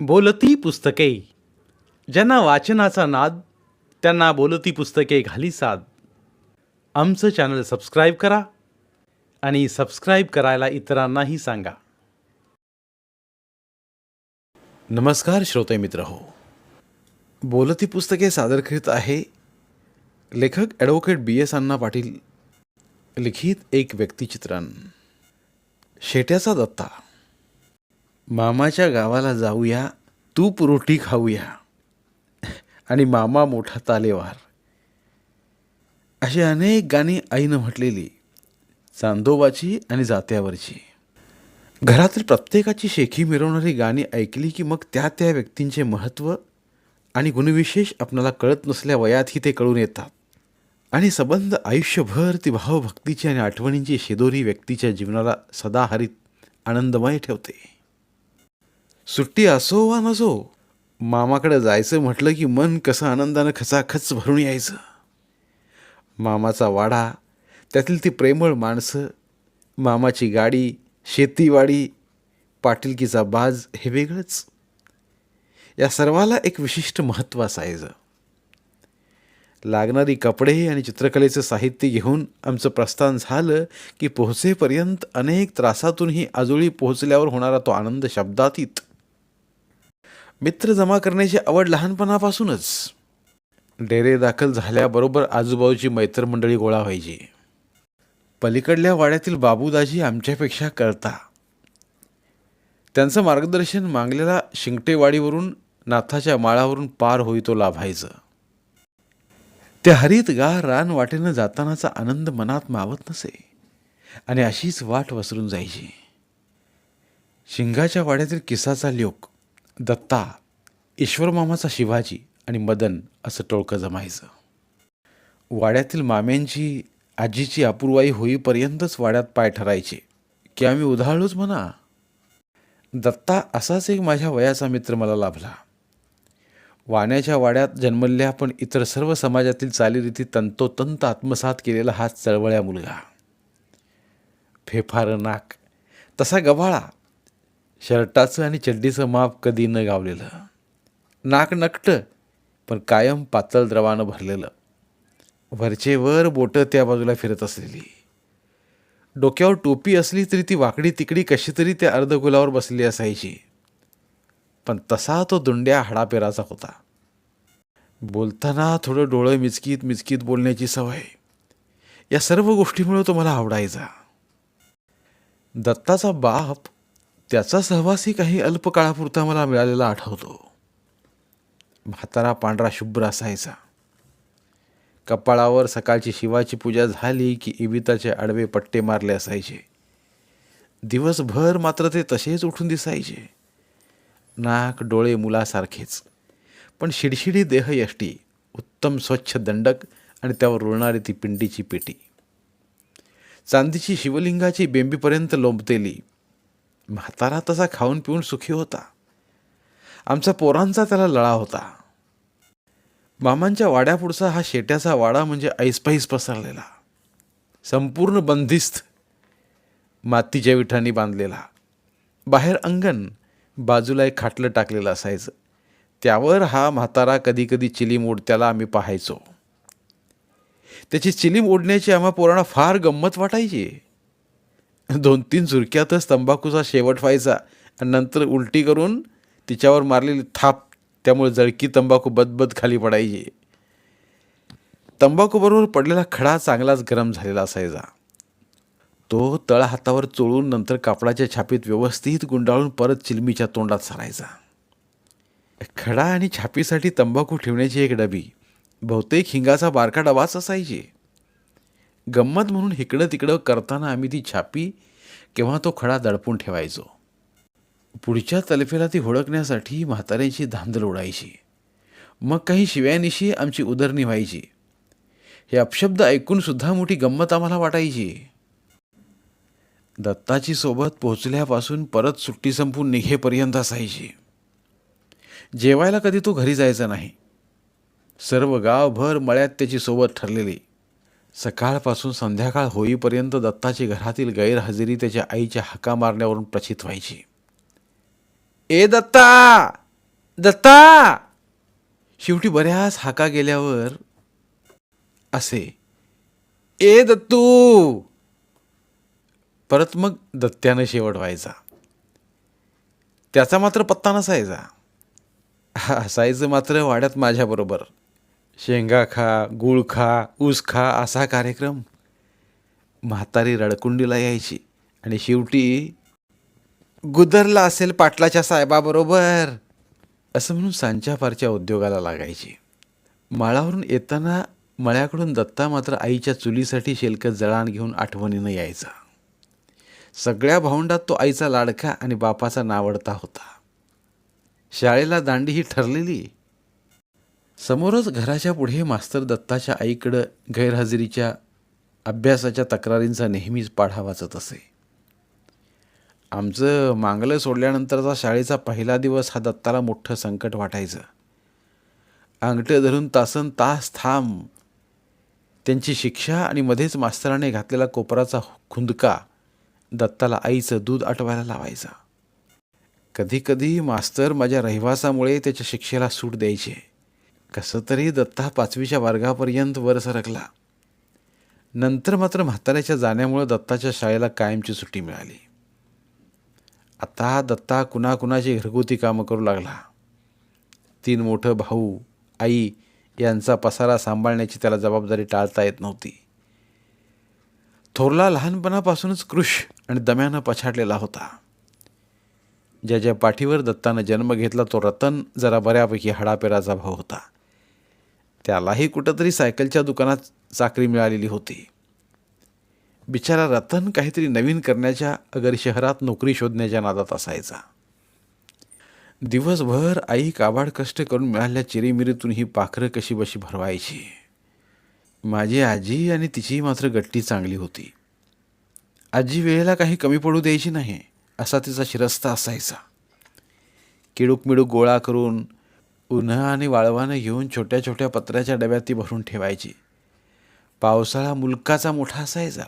बोलती पुस्तके. ज्यांना वाचनाचा नाद त्यांना बोलती पुस्तके घाली साद. आमचं चॅनल सबस्क्राईब करा आणि सबस्क्राईब करायला इतरांनाही सांगा. नमस्कार श्रोते मित्र हो. बोलती पुस्तके सादर करीत आहे लेखक advocate B S Anna Patil. लिखित एक व्यक्तिचित्रण. शेट्याचा दत्ता. मामाच्या गावाला जाऊया तूप रोटी खाऊया. आणि मामा मोठा तालेवार. अशी अनेक गाणी आईनं म्हटलेली चांदोबाची आणि जात्यावरची. घरातील प्रत्येकाची शेखी मिरवणारी गाणी ऐकली की मग त्या त्या व्यक्तींचे महत्त्व आणि गुणविशेष आपणाला कळत नसल्या वयातही ते कळून येतात. आणि सबंध आयुष्यभर ती भावभक्तीची आणि आठवणींची शेदोरी व्यक्तीच्या जीवनाला सदाहरित आनंदमय ठेवते. सुट्टी असो वा नसो मामाकडे जायचं म्हटलं की मन कसं आनंदानं खचाखच भरून यायचं. मामाचा वाडा त्यातील ती प्रेमळ माणसं मामाची गाडी शेतीवाडी पाटीलकीचा बाज हे वेगळंच. या सर्वाला एक विशिष्ट महत्त्व असायचं. लागणारी कपडे आणि चित्रकलेचं साहित्य घेऊन आमचं प्रस्थान झालं की पोहोचेपर्यंत अनेक त्रासातूनही आजोळी पोहोचल्यावर होणारा तो आनंद शब्दातीत. मित्र जमा करण्याची आवड लहानपणापासूनच. डेरे दाखल झाल्याबरोबर आजूबाजूची मैत्रमंडळी गोळा व्हायची. पलीकडल्या वाड्यातील बाबूदाजी आमच्यापेक्षा करता त्यांचं मार्गदर्शन मागलेला शिंगटेवाडीवरून नाथाच्या माळावरून पार होई तो लाभायचं. त्या हरित गार रान वाटेनं जातानाचा आनंद मनात मावत नसे. आणि अशीच वाट वसरून जायची. शिंगाच्या वाड्यातील किसाचा लोक दत्ता ईश्वरमामाचा शिवाजी आणि मदन असं टोळकं जमायचं. वाड्यातील माम्यांची आजीची अपूर्वाई होईपर्यंतच वाड्यात पाय ठरायचे की आम्ही उधाळलोच म्हणा. दत्ता असाच एक माझ्या वयाचा मित्र मला लाभला. वाण्याच्या वाड्यात जन्मल्या पण इतर सर्व समाजातील चालीरीती तंतोतंत आत्मसात केलेला हा चळवळ्या मुलगा. फेफार नाक तसा गव्हाळा शर्टाचं आणि चड्डीचं माप कधी न गावलेलं. नाक नकटं पण कायम पातळ द्रवानं भरलेलं. वरचे वर बोटं त्या बाजूला फिरत असलेली. डोक्यावर टोपी असली तरी ती वाकडी तिकडी कशी तरी त्या अर्धगुलावर बसली असायची. पण तसा तो दुंड्या हाडापेराचा होता. बोलताना थोडं डोळं मिचकीत मिचकीत बोलण्याची सवय. या सर्व गोष्टीमुळे तो मला आवडायचा. दत्ताचा बाप त्याचा सहवासही काही अल्पकाळापुरता मला मिळालेला आठवतो. म्हातारा पांढरा शुभ्र असायचा. कपाळावर सकाळची शिवाची पूजा झाली की इबिताचे आडवे पट्टे मारले असायचे. दिवसभर मात्र ते तसेच उठून दिसायचे. नाक डोळे मुलासारखेच. पण शिडशिडी देह यष्टी उत्तम स्वच्छ दंडक आणि त्यावर रुळणारी ती पिंडीची पेटी. चांदीची शिवलिंगाची बेंबीपर्यंत लोंबतेली. म्हातारा तसा खाऊन पिऊन सुखी होता. आमचा पोरांचा त्याला लळा होता. मामांच्या वाड्यापुढचा हा शेट्याचा वाडा म्हणजे ऐसपैस पसरलेला. संपूर्ण बंदिस्त मातीच्या विठांनी बांधलेला. बाहेर अंगण बाजूला एक खाटलं टाकलेलं असायचं. त्यावर हा म्हातारा कधी कधी चिलीम ओढत्याला आम्ही पाहायचो. त्याची चिलीम ओढण्याची आम्हा पोरांना फार गंमत वाटायची. दोन तीन झुरक्यातच तंबाखूचा शेवट व्हायचा. आणि नंतर उलटी करून तिच्यावर मारलेली थाप त्यामुळे जळकी तंबाखू बदबद खाली पडायची. तंबाखूबरोबर पडलेला खडा चांगलाच गरम झालेला असायचा. तो तळ हातावर चोळून नंतर कापडाच्या छापीत व्यवस्थित गुंडाळून परत चिलमीच्या तोंडात सारायचा. खडा आणि छापीसाठी तंबाखू ठेवण्याची एक डबी. बहुतेक हिंगाचा बारका डबाच असायची. गंमत म्हणून इकडं तिकडं करताना आम्ही ती छापी किंवा तो खडा दडपून ठेवायचो. पुढच्या तलफेला ती हुडकण्यासाठी म्हाताऱ्यांची धांदल उडायची. मग काही शिव्यानिशी आमची उदरणी व्हायची. हे अपशब्द ऐकूनसुद्धा मोठी गंमत आम्हाला वाटायची. दत्ताची सोबत पोहोचल्यापासून परत सुट्टी संपून निघेपर्यंत असायची. जेवायला कधी तो घरी जायचा नाही. सर्व गावभर मळ्यात त्याची सोबत ठरलेली. सकाळपासून संध्याकाळ होईपर्यंत दत्ताची घरातील गैरहजेरी त्याच्या आईच्या हाका मारण्यावरून प्रचित व्हायची. ए दत्ता! दत्ता! शेवटी बऱ्याच हाका गेल्यावर असे ए दत्तू! परत मग दत्त्यानं शेवट व्हायचा. त्याचा मात्र पत्ता नसायचा. हा, असायचं मात्र वाड्यात माझ्याबरोबर. शेंगा खा गुळ खा ऊस खा असा कार्यक्रम म्हातारी रडकुंडीला यायची. आणि शेवटी गुदरला असेल पाटलाच्या साहेबाबरोबर असं म्हणून सांच्या फारच्या उद्योगाला लागायची. माळावरून येताना मळ्याकडून दत्ता मात्र आईच्या चुलीसाठी शेलकत जळाण घेऊन आठवणीनं यायचा. सगळ्या भावंडात तो आईचा लाडका आणि बापाचा नावडता होता. शाळेला दांडी ही ठरलेली समोरच घराच्या पुढे मास्तर दत्ताच्या आईकडं गैरहजेरीच्या अभ्यासाच्या तक्रारींचा नेहमीच पाढा वाचत असे. आमचं मांगलं सोडल्यानंतरचा शाळेचा पहिला दिवस हा दत्ताला मोठं संकट वाटायचं. अंगठं धरून तासन तास थांब. त्यांची शिक्षा आणि मध्येच मास्तराने घातलेला कोपराचा खुंदका दत्ताला आईचं दूध आटवायला लावायचा. कधीकधी मास्तर माझ्या रहिवासामुळे त्याच्या शिक्षेला सूट द्यायचे. कसं तरी दत्ता पाचवीच्या वर्गापर्यंत वर सरकला. नंतर मात्र म्हाताऱ्याच्या जाण्यामुळं दत्ताच्या शाळेला कायमची सुट्टी मिळाली. आता दत्ता कुणाकुणाची घरगुती कामं करू लागला. तीन मोठं भाऊ आई यांचा पसारा सांभाळण्याची त्याला जबाबदारी टाळता येत नव्हती. थोरला लहानपणापासूनच कृश आणि दम्यानं पछाडलेला होता. ज्याच्या पाठीवर दत्तानं जन्म घेतला तो रतन जरा बऱ्यापैकी हडापेराचा भाऊ होता. त्यालाही कुठंतरी सायकलच्या दुकानात चाकरी मिळालेली होती. बिचारा रतन काहीतरी नवीन करण्याच्या अगर शहरात नोकरी शोधण्याच्या नादात असायचा. दिवसभर आई काबाड कष्ट करून मिळालेल्या चिरीमिरीतून ही पाखरं कशी बशी भरवायची. माझी आजी आणि तिची मात्र गट्टी चांगली होती. आजी वेळेला काही कमी पडू द्यायची नाही असा तिचा शिरस्ता असायचा. किडूक मिडूक गोळा करून उन्हा आणि वाळवानं घेऊन छोट्या छोट्या पत्र्याच्या डब्यात ती भरून ठेवायची. पावसाळा मुलकाचा मोठा असायचा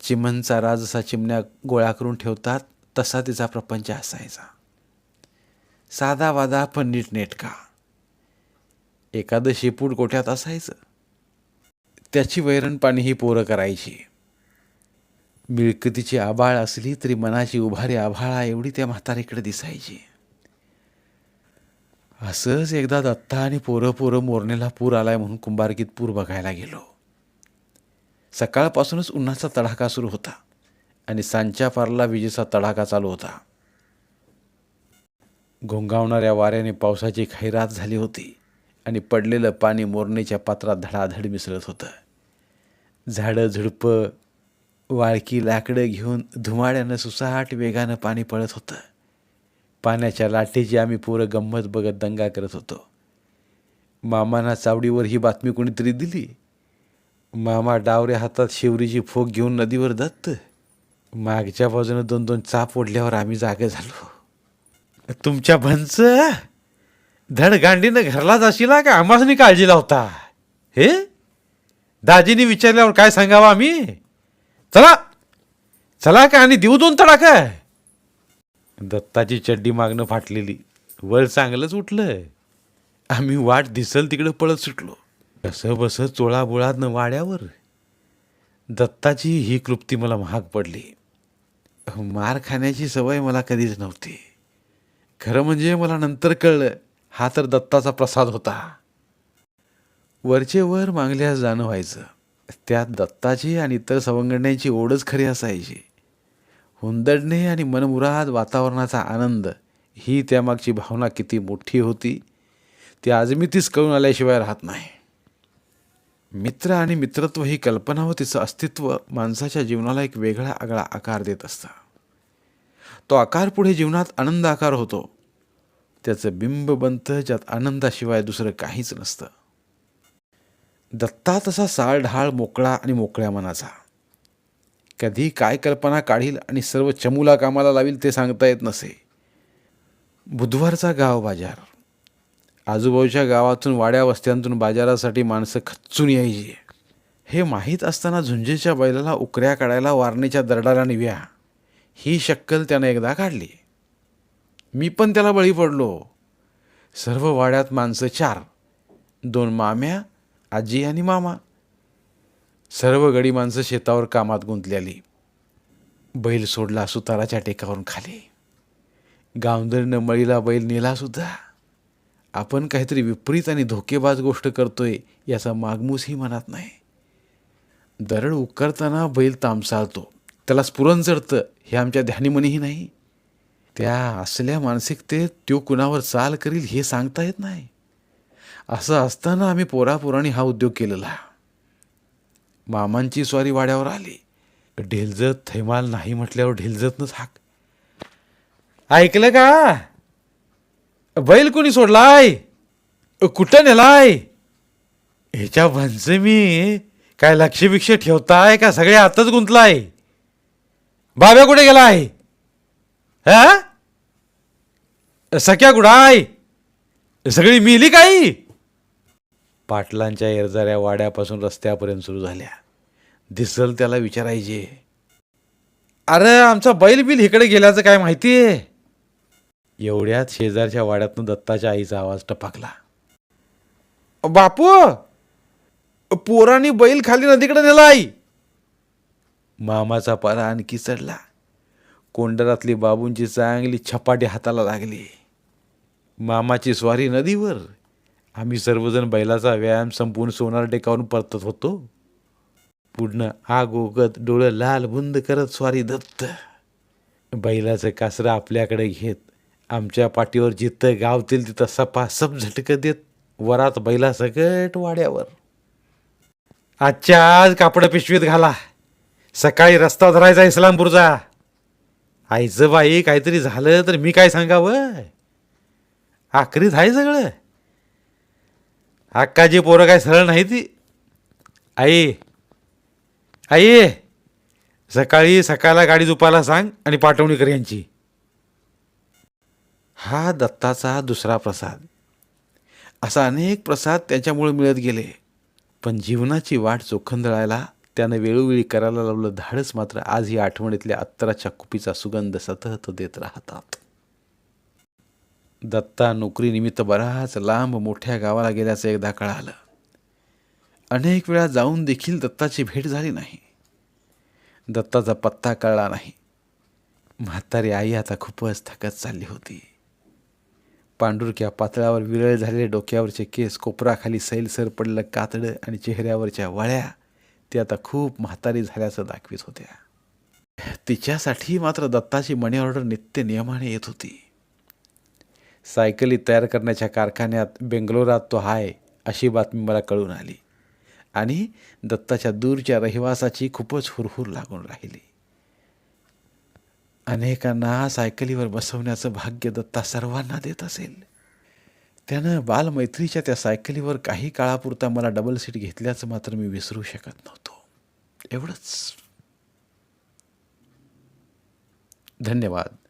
चिमणचारा जसा चिमण्या गोळा करून ठेवतात तसा तिचा प्रपंच असायचा. साधा वादा पण नीटनेटका एखादं शेपूट गोठ्यात असायचं. त्याची वैरण पाणी ही पोरं करायची. मिळकतीची आबाळ असली तरी मनाची उभारी आभाळा एवढी त्या म्हातारीकडे दिसायची. असंच एकदा दत्ता आणि पोरं पोरं मोरणेला पूर आलाय म्हणून कुंभारकीत पूर बघायला गेलो. सकाळपासूनच उन्हाचा तडाखा सुरू होता आणि सांच्या पारला विजेचा तडाखा चालू होता. घोंगावणाऱ्या वाऱ्याने पावसाची खैरात झाली होती आणि पडलेलं पाणी मोरणेच्या पात्रात धडाधड मिसळत होतं. झाडं झुडपं वाळकी लाकडं घेऊन धुमाड्यानं सुसाट वेगानं पाणी पळत होतं. पाण्याच्या लाटेची आम्ही पोरं गंमत बघत दंगा करत होतो. मामांना चावडीवर ही बातमी कोणीतरी दिली? मामा डावऱ्या हातात शेवरीची फोक घेऊन नदीवर दत्त. मागच्या बाजूनं दोन दोन चाप ओढल्यावर आम्ही जागे झालो. तुमच्या भंच धडगांडीनं घरला जाशीला का? आम्हासनी काळजीला होता हे? दाजीनी विचारल्यावर काय सांगावं आम्ही? चला चला का आणि देऊ दोन तडा काय दत्ताची चड्डी मागणं फाटलेली. वर चांगलंच उठलं आम्ही वाट दिसल तिकडं पळत सुटलो. कसं बस चोळाबोळातनं वाड्यावर. दत्ताची ही कृप्ती मला महाग पडली. मार खाण्याची सवय मला कधीच नव्हती. खरं म्हणजे मला नंतर कळलं हा तर दत्ताचा प्रसाद होता. वरचे वर मागल्यास जाणं व्हायचं. त्यात दत्ताची आणि इतर सवंगड्यांची ओढच खरी असायची. हुंदडणे आणि मनमुराद वातावरणाचा आनंद ही त्यामागची भावना किती मोठी होती ती आजमितीच कळून आल्याशिवाय राहत नाही. मित्र आणि मित्रत्व ही कल्पना व तिचं अस्तित्व माणसाच्या जीवनाला एक वेगळा आगळा आकार देत असतं. तो आकार पुढे जीवनात आनंद आकार होतो. त्याचं बिंब बनतं ज्यात आनंदाशिवाय दुसरं काहीच नसतं. दत्ता तसा साळढाळ मोकळा आणि मोकळ्या मनाचा. कधी काय कल्पना काढील आणि सर्व चमूला कामाला लावील ते सांगता येत नसे. बुधवारचा गाव बाजार. आजूबाजूच्या गावातून वाड्या वस्त्यांतून बाजारासाठी माणसं खच्चून यायची. हे माहीत असताना झुंजेच्या बैलाला उकऱ्या काढायला वारणीच्या दरडाला निव्या. ही शक्कल त्यानं एकदा काढली. मी पण त्याला बळी पडलो. सर्व वाड्यात माणसं चार. दोन माम्या आजी आणि मामा. सर्व गडी माणसं शेतावर कामात गुंतलेली बैल सोडला सुताराच्या टेकावरून खाली. गावंदरीनं मळीला बैल नेला सुद्धा. आपण काहीतरी विपरीत आणि धोकेबाज गोष्ट करतोय याचा मागमूसही मनात नाही. दरड उकरताना बैल तामसाळतो. त्याला स्फुरण चढतं हे आमच्या ध्यानीमनीही नाही. त्या असल्या मानसिकतेत तो कुणावर चाल करील हे सांगता येत नाही. असं असताना आम्ही पोरापोरांनी हा उद्योग केलेला. मामांची स्वारी वाड्यावर आली. ढेलजत थैमाल नाही म्हटल्यावर ढेलजतनंच हाक ऐकलं का? बैल कोणी सोडलाय? कुठं नेलाय? ह्याच्या भंच मी काय लक्ष बिक्ष ठेवताय का? सगळे आताच गुंतलाय. बाब्या कुठे गेलाय? हा? सख्या कुडाय सगळी मिली काही? पाटलांच्या येरजाऱ्या वाड्यापासून रस्त्यापर्यंत सुरू झाल्या. दिसल त्याला विचारायचे. अरे आमचा बैल बिल इकडे गेल्याचं काय माहिती आहे एवढ्यात शेजारच्या वाड्यातनं दत्ताच्या आईचा आवाज टपाकला. बापू पोरांनी बैल खाली नदीकडे आई. मामाचा पारा आणखी चढला. कोंडरातली बाबूंची चांगली छपाटी हाताला लागली. मामाची स्वारी नदीवर. आम्ही सर्वजण बैलाचा व्यायाम संपून सोनार टेकावून परतत होतो. पुढनं आग ओगत डोळं लाल बुंद करत स्वारी दत्त. बैलाचं कासरं आपल्याकडे घेत आमच्या पाठीवर जिथं गावतील तिथं सपासप झटकं देत वरात बैला सकट वाड्यावर. आजच्या आज कापडं पिशवीत घाला. सकाळी रस्ता धरायचा इस्लामपूरचा. आईचं बाई काहीतरी झालं तर मी काय सांगावं? आखरीत आहे सगळं. अक्काची पोरं काय सरळ नाही ती? आई आई सकाळी सकाळला गाडी झुपायला सांग आणि पाठवणी कर यांची. हा दत्ताचा दुसरा प्रसाद. असा अनेक प्रसाद त्याच्यामुळे मिळत गेले. पण जीवनाची वाट चोखंदळायला त्यानं वेळोवेळी करायला लावलं धाडस मात्र आज ही आठवणीतल्या अत्तराच्या कुपीचा सुगंध सतत देत राहतात. दत्ता नोकरीनिमित्त बराच लांब मोठ्या गावाला गेल्याचं एकदा कळालं. अनेक वेळा जाऊन देखील दत्ताची भेट झाली नाही. दत्ताचा पत्ता कळला नाही. म्हातारी आई आता खूपच थकत चालली होती. पांडुरक्या पातळावर विरळ झालेले डोक्यावरचे केस कोपराखाली सैलसर पडलं कातडं आणि चेहऱ्यावरच्या वळ्या ते आता खूप म्हातारी झाल्याचं दाखवित होत्या. तिच्यासाठी मात्र दत्ताची मनी ऑर्डर नित्य नियमाने येत होती. सायकली तयार करण्याच्या कारखान्यात बेंगलोरात तो आहे अशी बातमी मला कळून आली. आणि दत्ताच्या दूरच्या रहिवासाची खूपच हुरहुर लागून राहिली. अनेकांना सायकलीवर बसवण्याचं भाग्य दत्ता सर्वांना देत असेल. त्यानं बालमैत्रीच्या त्या सायकलीवर काही काळापुरता मला डबल सीट घेतल्याचं मात्र मी विसरू शकत नव्हतो. एवढंच. धन्यवाद.